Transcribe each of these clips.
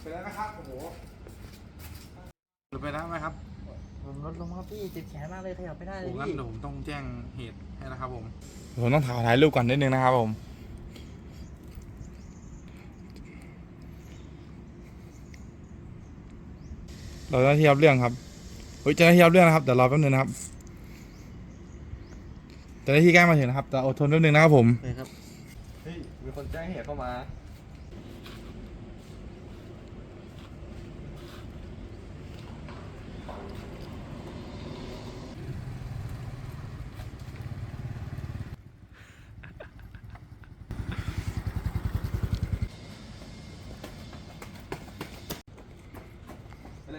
ไปแล้วนะครับโอ้โหหรือไปแล้วไหมครับผมลดลงครับพี่เจ็บแขนมากเลยขยับไม่ได้เลโอ้ยงั้นพี่เดี๋ยวผมต้องแจ้งเหตุให้นะครับผม ผมต้องถ่ายถ่ายรูปก่อนนิดนึงนะครับผม เราจะที่รับเรื่องครับเฮ้ยเจ้าหน้าที่รับเรื่องนะครับเดี๋ยวรอแป๊บนึงนะครับเจ้าหน้าที่ใกล้มาถึงนะครับแต่อดทนแป๊บนึงนะครับผมเลยครับเฮ้ย มีคนแจ้งเหตุเข้ามา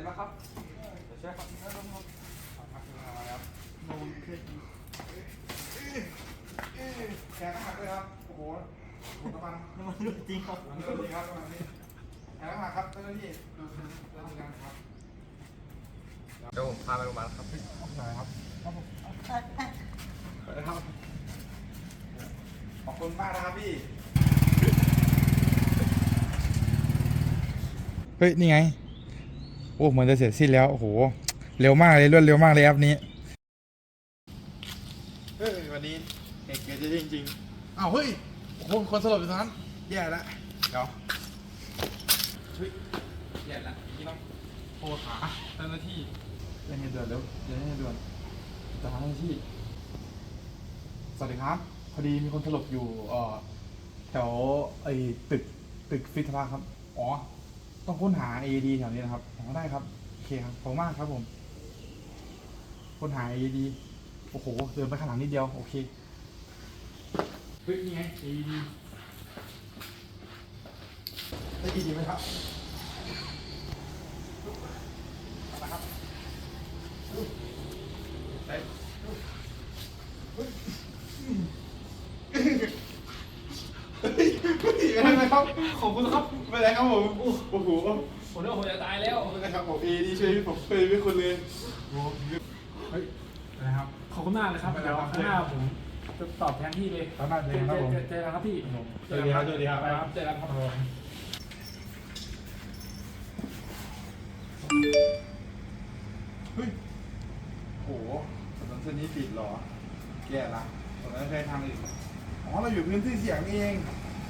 ไรมาครับเดี๋ยวช่วยครับช่วยครับแขนหักเลยครับ โอ้โหผมกำลังน้ำมันจริงครับเจ้าหน้าที่ครับประมาณนี้แขนหักครับเจ้าหน้าที่ดูดูดูงานครับเดี๋ยวผมพาไปโรงพยาบาลครับหน่อยครับไปเลยครับขอบคุณมากนะครับพี่ เฮ้ย นี่ไง โอ้เหมือนจะเสร็จสิ้นแล้วโอ้โหเร็วมากเลยรวดเร็วมากเลยแอปนี้เฮ้ยวันนี้เอกเกจจริงๆอ้าวเฮ้ยโอ้โหคนสลบอยู่ตรงนั้นแย่แล้วเดี๋ยวเฮ้ยแย่แล้วนี่ต้องโทรหาเจ้าหน้าที่เจ้าหน้าที่ด่วนเร็วเจ้าหน้าที่ด่วนเจ้าหน้าที่ สวัสดีครับ พอดีมีคนสลบอยู่เอ่อแถวไอ้ตึกตึกฟิตภาครับ อ๋อ ต้องค้นหา AED แถวนี้นะครับอ๋อได้ครับโอเคครับขอบคุณมากครับผม ค้นหา AED โอ้โห เดินไปข้างหลังนิดเดียว โอเค เฮ้ย นี่ไง AED ได้ AED ไหมครับเอาละครับไปไม่เป็นไร ครับ ขอบคุณครับไม่เป็นไรครับผมโอ้โหผมนึกว่าผมจะตายแล้วขอบคุณนะครับผมเอดีช่วยผมช่วยพี่คุณเลยโอ้ยเฮ้ยนะครับ ขอบคุณมากเลยครับ เดี๋ยวข้างหน้าผมจะตอบแทนพี่เลยสามารถเลยครับผมเจอเจอกันครับพี่สวัสดีครับสวัสดีครับไปครับเจอกันครับเฮ้ยโหถนนเส้นนี้ปิดเหรอ แย่ละถนนใช้ทางอื่นอ๋อ เราอยู่พื้นที่เสียงเอง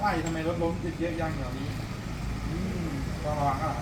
ไม่ทำไมรถล้มเยอะๆยังอย่างนี้ต้องระวังอะ